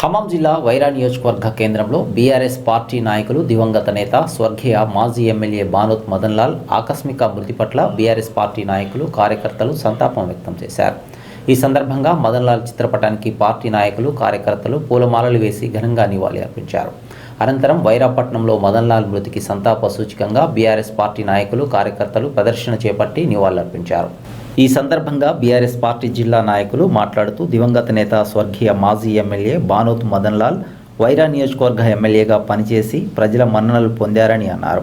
ఖమ్మం జిల్లా వైరా నియోజకవర్గ కేంద్రంలో బీఆర్ఎస్ పార్టీ నాయకులు దివంగత నేత స్వర్గీయ మాజీ ఎమ్మెల్యే బానోత్ మదన్ లాల్ ఆకస్మిక మృతి పట్ల బీఆర్ఎస్ పార్టీ నాయకులు కార్యకర్తలు సంతాపం వ్యక్తం చేశారు. ఈ సందర్భంగా మదన్ లాల్ చిత్రపటానికి పార్టీ నాయకులు కార్యకర్తలు పూలమాలలు వేసి ఘనంగా నివాళి అర్పించారు. అనంతరం వైరాపట్నంలో మదన్ లాల్ మృతికి సంతాప సూచికంగా బీఆర్ఎస్ పార్టీ నాయకులు కార్యకర్తలు ప్రదర్శన చేపట్టి నివాళులర్పించారు ఈ సందర్భంగా బీఆర్ఎస్ పార్టీ జిల్లా నాయకులు మాట్లాడుతూ దివంగత నేత స్వర్గీయ మాజీ ఎమ్మెల్యే బానోత్ మదన్ లాల్ వైరా నియోజకవర్గ ఎమ్మెల్యేగా పనిచేసి ప్రజల మన్ననలు పొందారని అన్నారు.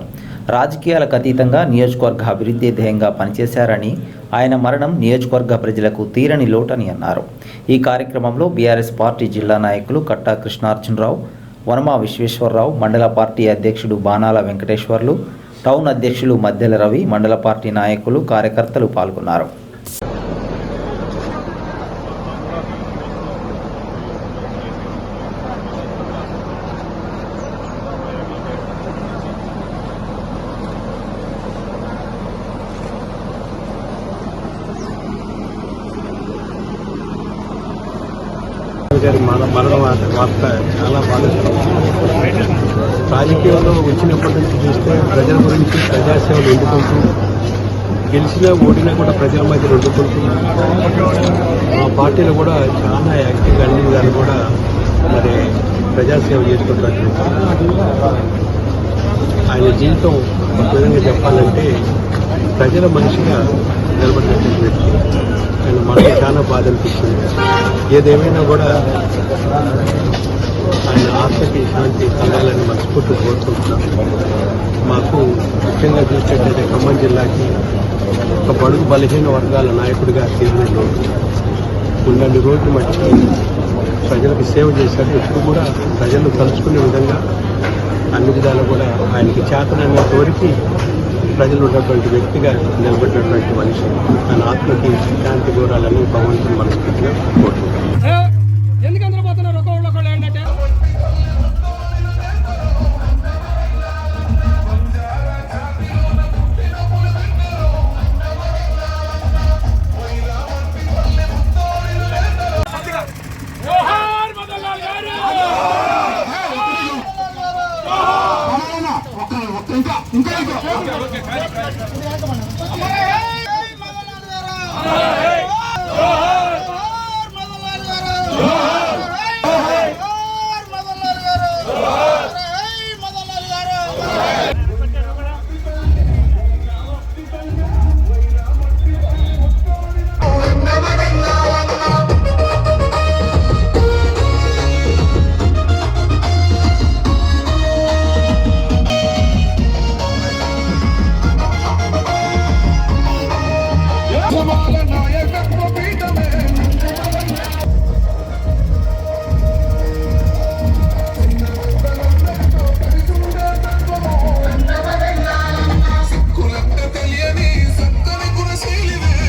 రాజకీయాలకు అతీతంగా నియోజకవర్గ అభివృద్ధి ధ్యేయంగా పనిచేశారని ఆయన మరణం నియోజకవర్గ ప్రజలకు తీరని లోటని అన్నారు. ఈ కార్యక్రమంలో బీఆర్ఎస్ పార్టీ జిల్లా నాయకులు కట్టా కృష్ణార్జునరావు వనమా విశ్వేశ్వరరావు మండల పార్టీ అధ్యక్షుడు బాణాల వెంకటేశ్వర్లు టౌన్ అధ్యక్షులు మధ్యల రవి మండల పార్టీ నాయకులు కార్యకర్తలు పాల్గొన్నారు. గారి మరణ మరణ వార్త వార్త చాలా బాధిస్తుంది రాజకీయంలో వచ్చినప్పటి నుంచి చూస్తే ప్రజల గురించి ప్రజాసేవలు ఎందుకుంటూ గెలిచినా ఓడినా కూడా ప్రజల మధ్య వండుకుంటూ మా పార్టీలో కూడా చాలా యాక్టివ్గా అన్ని విధాలు కూడా మరి ప్రజాసేవ చేసుకుంటారు ఆయన జీవితం ఒక విధంగా చెప్పాలంటే ప్రజల మనిషిగా నిలబడినటువంటి వ్యక్తి ఆయన మనకు చాలా బాధ అనిపిస్తుంది ఏదేమైనా కూడా ఆయన ఆత్మకి శాంతి కలగాలని మనస్ఫూర్తి కోరుకుంటున్నాం మాకు ముఖ్యంగా చూసినట్లయితే ఖమ్మం జిల్లాకి ఒక బడుగు బలహీన వర్గాల నాయకుడిగా తీరిన రోజు ఉన్నన్ని రోజులు మట్టి ప్రజలకు సేవ చేశారు ఇప్పుడు కూడా ప్రజలు తలుచుకునే విధంగా అన్ని విధాలు కూడా ఆయనకి చేతనైనంత వరకు ప్రజలు ఉన్నటువంటి వ్యక్తిగా నిలబడినటువంటి మనిషి తన ఆత్మకి శాంతి కోరాలని భగవంతుని మనస్ఫూర్తిగా కోరుకుంటున్నాం 等一下你这样子啊我给孩子我给孩子们拿过去